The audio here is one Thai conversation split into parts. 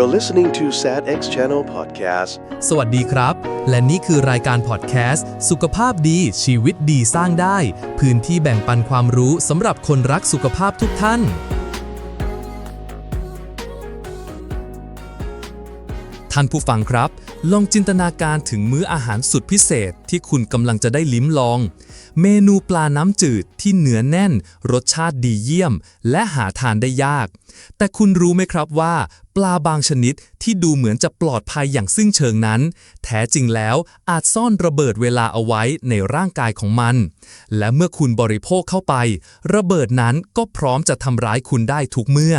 You're listening to SADX Channel Podcast. สวัสดีครับ และนี่คือรายการพอดแคสต์สุขภาพดีชีวิตดีสร้างได้ พื้นที่แบ่งปันความรู้สำหรับคนรักสุขภาพทุกท่าน ท่านผู้ฟังครับ ลองจินตนาการถึงมื้ออาหารสุดพิเศษที่คุณกำลังจะได้ลิ้มลอง เมนูปลาน้ำจืดที่เนื้อแน่น รสชาติดีเยี่ยม และหาทานได้ยาก แต่คุณรู้ไหมครับว่า ปลาบางชนิดที่ดูเหมือนจะปลอดภัยอย่างซึ่งเชิงนั้น แท้จริงแล้วอาจซ่อนระเบิดเวลาเอาไว้ในร่างกายของมัน และเมื่อคุณบริโภคเข้าไป ระเบิดนั้นก็พร้อมจะทำร้ายคุณได้ทุกเมื่อ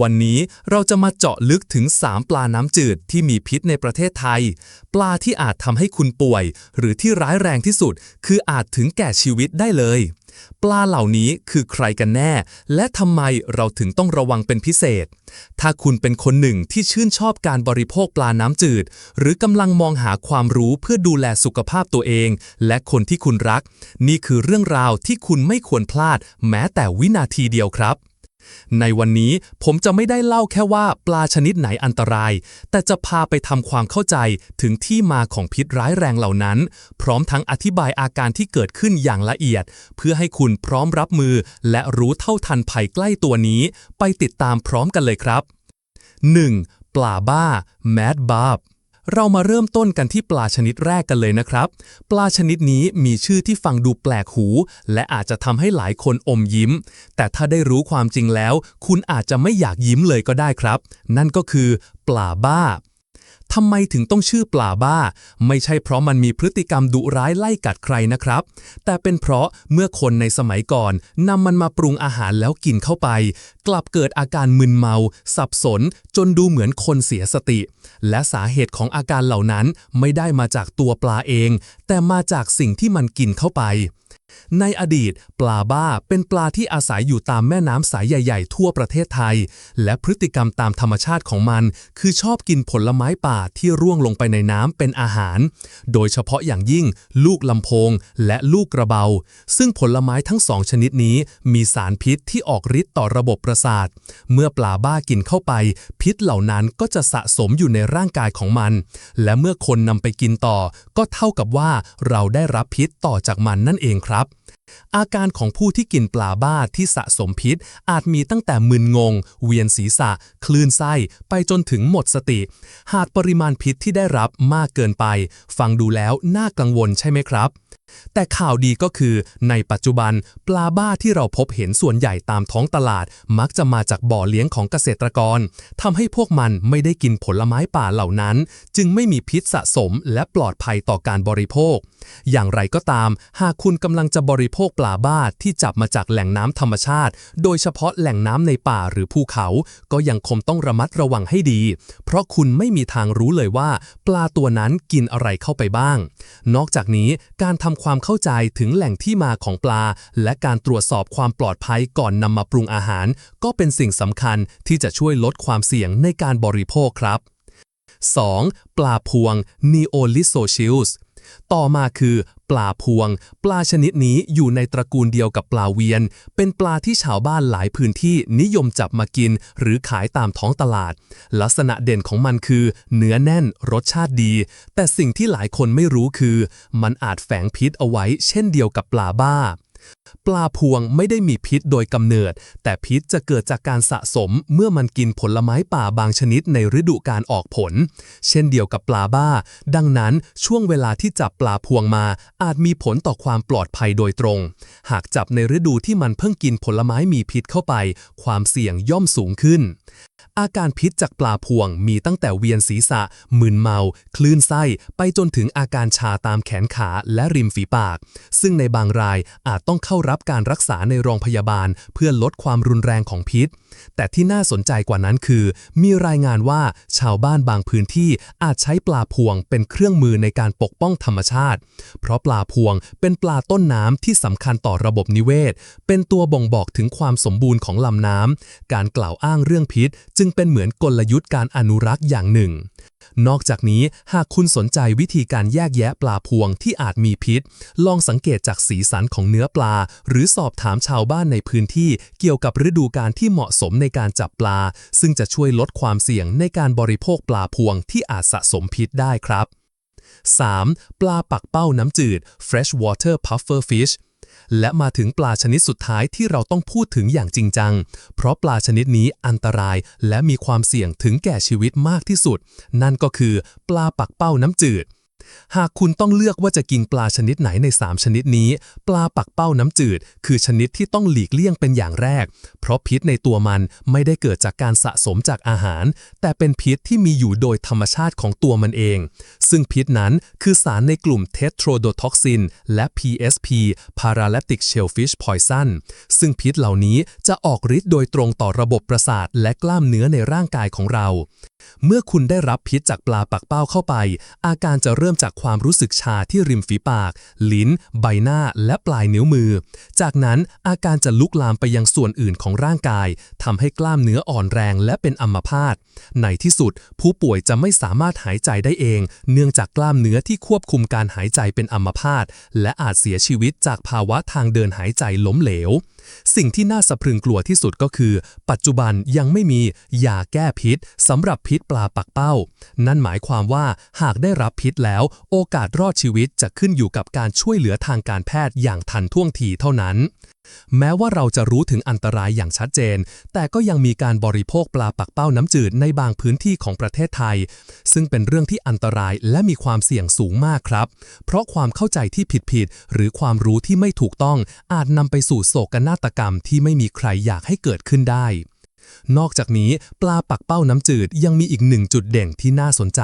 วันนี้เราจะมาเจาะลึกถึง 3 ปลาน้ำจืดที่มีพิษในประเทศไทย ปลาที่อาจทำให้คุณป่วย หรือที่ร้ายแรงที่สุด คืออาจถึงแก่ชีวิตได้เลย ปลาเหล่านี้คือใครกันแน่ และทำไมเราถึงต้องระวังเป็นพิเศษ ถ้าคุณเป็นคนหนึ่งที่ชื่นชอบการบริโภคปลาน้ำจืด หรือกำลังมองหาความรู้เพื่อดูแลสุขภาพตัวเอง และคนที่คุณรัก นี่คือเรื่องราวที่คุณไม่ควรพลาด แม้แต่วินาทีเดียวครับ ในวันนี้ผมจะไม่ได้เล่าแค่ว่าปลาชนิดไหนอันตราย แต่จะพาไปทำความเข้าใจถึงที่มาของพิษร้ายแรงเหล่านั้น พร้อมทั้งอธิบายอาการที่เกิดขึ้นอย่างละเอียด เพื่อให้คุณพร้อมรับมือ และรู้เท่าทันภัยใกล้ตัวนี้ ไปติดตามพร้อมกันเลยครับ 1. ปลาบ้า Mad Barb เรามาเริ่มต้นกันที่ปลาชนิดแรกกันเลยนะครับ ปลาชนิดนี้มีชื่อที่ฟังดูแปลกหู และอาจจะทำให้หลายคนอมยิ้ม แต่ถ้าได้รู้ความจริงแล้ว คุณอาจจะไม่อยากยิ้มเลยก็ได้ครับ นั่นก็คือ ปลาบ้า ทำไมถึงต้องชื่อปลาบ้า ไม่ใช่เพราะมันมีพฤติกรรมดุร้ายไล่กัดใครนะครับ แต่เป็นเพราะเมื่อคนในสมัยก่อนนำมันมาปรุงอาหารแล้วกินเข้าไป กลับเกิดอาการมึนเมา สับสน จนดูเหมือนคนเสียสติ และสาเหตุของอาการเหล่านั้นไม่ได้มาจากตัวปลาเอง แต่มาจากสิ่งที่มันกินเข้าไป ในอดีต ปลาบ้าเป็นปลาที่อาศัยอยู่ตามแม่น้ำสายใหญ่ ๆ ทั่วประเทศไทย และพฤติกรรมตามธรรมชาติของมัน คือชอบกินผลไม้ป่าที่ร่วงลงไปในน้ำเป็นอาหาร โดยเฉพาะอย่างยิ่ง ลูกลำโพง และลูกกระเบา ซึ่งผลไม้ทั้งสองชนิดนี้ มีสารพิษที่ออกฤทธิ์ต่อระบบประสาท เมื่อปลาบ้ากินเข้าไป พิษเหล่านั้นก็จะสะสมอยู่ในร่างกายของมัน และเมื่อคนนำไปกินต่อ ก็เท่ากับว่าเราได้รับพิษต่อจากมันนั่นเองครับอาการของผู้ที่กินปลาบ้าที่สะสมพิษ อาจมีตั้งแต่มึนงง เวียนศีรษะ คลื่นไส้ ไปจนถึงหมดสติ หากปริมาณพิษที่ได้รับมากเกินไป ฟังดูแล้วน่ากังวลใช่ไหมครับ แต่ข่าวดีก็คือในปัจจุบันปลาบ้าที่เราพบเห็นส่วนใหญ่ตามท้องตลาด มักจะมาจากบ่อเลี้ยงของเกษตรกรทำให้พวกมันไม่ได้กินผลไม้ป่าเหล่านั้น จึงไม่มีพิษสะสมและปลอดภัยต่อการบริโภค อย่างไรก็ตาม หากคุณกำลังจะบริโภคปลาบ้าที่จับมาจากแหล่งน้ำธรรมชาติ โดยเฉพาะแหล่งน้ำในป่าหรือภูเขา ก็ยังคงต้องระมัดระวังให้ดี เพราะคุณไม่มีทางรู้เลยว่า ปลาตัวนั้นกินอะไรเข้าไปบ้าง นอกจากนี้การทำความเข้าใจถึงแหล่งที่มาของปลา และการตรวจสอบความปลอดภัยก่อนนำมาปรุงอาหาร ก็เป็นสิ่งสำคัญที่จะช่วยลดความเสี่ยงในการบริโภคครับ 2. ปลาพวง Neolisocius ต่อมาคือ ปลาพวง ปลาชนิดนี้อยู่ในตระกูลเดียวกับปลาเวียน เป็นปลาที่ชาวบ้านหลายพื้นที่นิยมจับมากิน หรือขายตามท้องตลาด ลักษณะเด่นของมันคือ เนื้อแน่นรสชาติดี แต่สิ่งที่หลายคนไม่รู้คือ มันอาจแฝงพิษเอาไว้ เช่นเดียวกับปลาบ้า ปลาพวงไม่ได้มีพิษโดยกำเนิด แต่พิษจะเกิดจากการสะสมเมื่อมันกินผลไม้ป่าบางชนิดในฤดูการออกผล เช่นเดียวกับปลาบ้า ดังนั้นช่วงเวลาที่จับปลาพวงมา อาจมีผลต่อความปลอดภัยโดยตรง หากจับในฤดูที่มันเพิ่งกินผลไม้มีพิษเข้าไป ความเสี่ยงย่อมสูงขึ้น อาการพิษจากปลาพวงมีตั้งแต่เวียนศีรษะ มึนเมา คลื่นไส้ ไปจนถึงอาการชาตามแขนขาและริมฝีปาก ซึ่งในบางรายอาจต้องเข้ารับการรักษาในโรงพยาบาล เพื่อลดความรุนแรงของพิษ แต่ที่น่าสนใจกว่านั้นคือ มีรายงานว่าชาวบ้านบางพื้นที่อาจใช้ปลาพวงเป็นเครื่องมือในการปกป้องธรรมชาติ เพราะปลาพวงเป็นปลาต้นน้ำที่สำคัญต่อระบบนิเวศ เป็นตัวบ่งบอกถึงความสมบูรณ์ของลำน้ำการกล่าวอ้างเรื่องพิษ จึงเป็นเหมือนกลยุทธ์การอนุรักษ์อย่างหนึ่ง นอกจากนี้หากคุณสนใจวิธีการแยกแยะปลาพวงที่อาจมีพิษ ลองสังเกตจากสีสันของเนื้อปลา หรือสอบถามชาวบ้านในพื้นที่เกี่ยวกับฤดูการที่เหมาะสมในการจับปลา ซึ่งจะช่วยลดความเสี่ยงในการบริโภคปลาพวงที่อาจสะสมพิษได้ครับ 3. ปลาปักเป้าน้ำจืด freshwater puffer fish และมาถึงปลาชนิดสุดท้ายที่เราต้องพูดถึงอย่างจริงจัง เพราะปลาชนิดนี้อันตรายและมีความเสี่ยงถึงแก่ชีวิตมากที่สุด นั่นก็คือ ปลาปักเป้าน้ำจืด หากคุณต้องเลือกว่าจะกินปลาชนิดไหนใน 3 ชนิดนี้ ปลาปักเป้าน้ำจืด คือชนิดที่ต้องหลีกเลี่ยงเป็นอย่างแรก เพราะพิษในตัวมันไม่ได้เกิดจากการสะสมจากอาหาร แต่เป็นพิษที่มีอยู่โดยธรรมชาติของตัวมันเอง ซึ่งพิษนั้นคือสารในกลุ่มเทสโทรโดท็อกซิน และ PSP Paralytic Shellfish Poison ซึ่งพิษเหล่านี้จะออกฤทธิ์โดยตรงต่อระบบประสาท และกล้ามเนื้อในร่างกายของเรา เมื่อคุณได้รับพิษจากปลาปักเป้าเข้าไป อาการจะเริ่มจากความรู้สึกชาที่ริมฝีปาก ลิ้น ใบหน้าและปลายนิ้วมือ จากนั้นอาการจะลุกลามไปยังส่วนอื่นของร่างกายทำให้กล้ามเนื้ออ่อนแรงและเป็นอัมพาตในที่สุด ผู้ป่วยจะไม่สามารถหายใจได้เอง เนื่องจากกล้ามเนื้อที่ควบคุมการหายใจเป็นอัมพาตและอาจเสียชีวิตจากภาวะทางเดินหายใจล้มเหลว สิ่งที่น่าสะพรึงกลัวที่สุดก็คือ ปัจจุบันยังไม่มียาแก้พิษสำหรับพิษปลาปักเป้า นั่นหมายความว่าหากได้รับพิษแล้วโอกาสรอดชีวิตจะขึ้นอยู่กับการช่วยเหลือทางการแพทย์อย่างทันท่วงทีเท่านั้น แม้ว่าเราจะรู้ถึงอันตรายอย่างชัดเจน แต่ก็ยังมีการบริโภคปลาปักเป้าน้ำจืดในบางพื้นที่ของประเทศไทย ซึ่งเป็นเรื่องที่อันตรายและมีความเสี่ยงสูงมากครับ เพราะความเข้าใจที่ผิดๆหรือความรู้ที่ไม่ถูกต้องอาจนำไปสู่โศกนาฏกรรมที่ไม่มีใครอยากให้เกิดขึ้นได้ นอกจากนี้ปลาปักเป้าน้ำจืดยังมีอีกหนึ่งจุดเด่นที่น่าสนใจ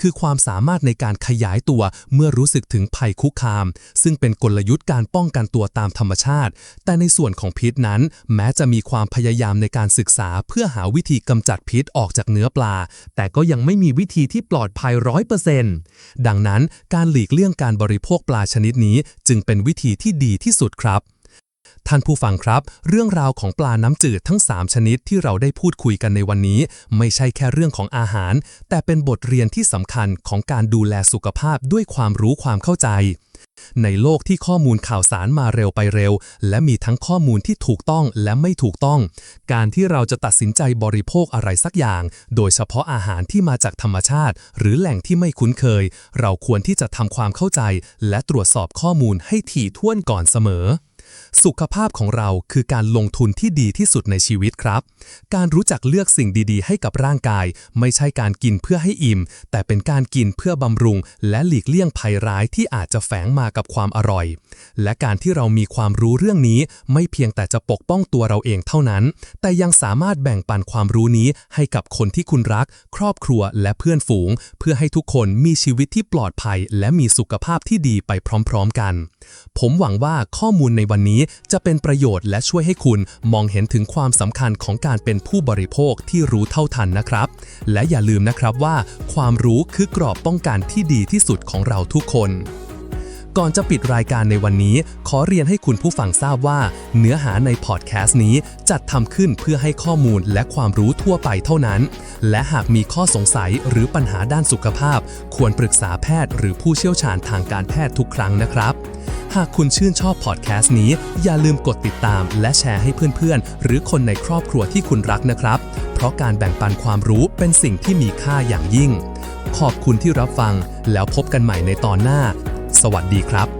คือความสามารถในการขยายตัวเมื่อรู้สึกถึงภัยคุกคาม ซึ่งเป็นกลยุทธ์การป้องกันตัวตามธรรมชาติ แต่ในส่วนของพิษนั้น แม้จะมีความพยายามในการศึกษา เพื่อหาวิธีกำจัดพิษออกจากเนื้อปลา แต่ก็ยังไม่มีวิธีที่ปลอดภัยร้อยเปอร์เซ็นต์ดังนั้นการหลีกเลี่ยงการบริโภคปลาชนิดนี้ จึงเป็นวิธีที่ดีที่สุดครับ ท่านผู้ฟังครับ เรื่องราวของปลาน้ำจืดทั้ง 3 ชนิดที่เราได้พูดคุยกันในวันนี้ ไม่ใช่แค่เรื่องของอาหาร แต่เป็นบทเรียนที่สำคัญของการดูแลสุขภาพด้วยความรู้ความเข้าใจ ในโลกที่ข้อมูลข่าวสารมาเร็วไปเร็ว และมีทั้งข้อมูลที่ถูกต้องและไม่ถูกต้อง การที่เราจะตัดสินใจบริโภคอะไรสักอย่าง โดยเฉพาะอาหารที่มาจากธรรมชาติ หรือแหล่งที่ไม่คุ้นเคย เราควรที่จะทำความเข้าใจ และตรวจสอบข้อมูลให้ถี่ถ้วนก่อนเสมอ สุขภาพของเราคือการลงทุนที่ดีที่สุดในชีวิตครับ การรู้จักเลือกสิ่งดีๆ ให้กับร่างกาย ไม่ใช่การกินเพื่อให้อิ่ม แต่เป็นการกินเพื่อบำรุง และหลีกเลี่ยงภัยร้ายที่อาจจะแฝงมากับความอร่อย และการที่เรามีความรู้เรื่องนี้ ไม่เพียงแต่จะปกป้องตัวเราเองเท่านั้น แต่ยังสามารถแบ่งปันความรู้นี้ให้กับคนที่คุณรัก ครอบครัวและเพื่อนฝูง เพื่อให้ทุกคนมีชีวิตที่ปลอดภัย และมีสุขภาพที่ดีไปพร้อม ๆ กัน ผมหวังว่าข้อมูลในวันวันนี้จะเป็นประโยชน์และช่วยให้คุณมองเห็นถึงความสำคัญของการเป็นผู้บริโภคที่รู้เท่าทันนะครับ และอย่าลืมนะครับว่า ความรู้คือกรอบป้องกันที่ดีที่สุดของเราทุกคนก่อนจะปิดรายการในวันนี้ ขอเรียนให้คุณผู้ฟังทราบว่า เนื้อหาในพอดแคสต์นี้จัดทำขึ้นเพื่อให้ข้อมูลและความรู้ทั่วไปเท่านั้น และหากมีข้อสงสัยหรือปัญหาด้านสุขภาพ ควรปรึกษาแพทย์หรือผู้เชี่ยวชาญทางการแพทย์ทุกครั้งนะครับ หากคุณชื่นชอบพอดแคสต์นี้ อย่าลืมกดติดตามและแชร์ให้เพื่อนๆ หรือคนในครอบครัวที่คุณรักนะครับ เพราะการแบ่งปันความรู้เป็นสิ่งที่มีค่าอย่างยิ่ง ขอบคุณที่รับฟังแล้วพบกันใหม่ในตอนหน้า สวัสดีครับ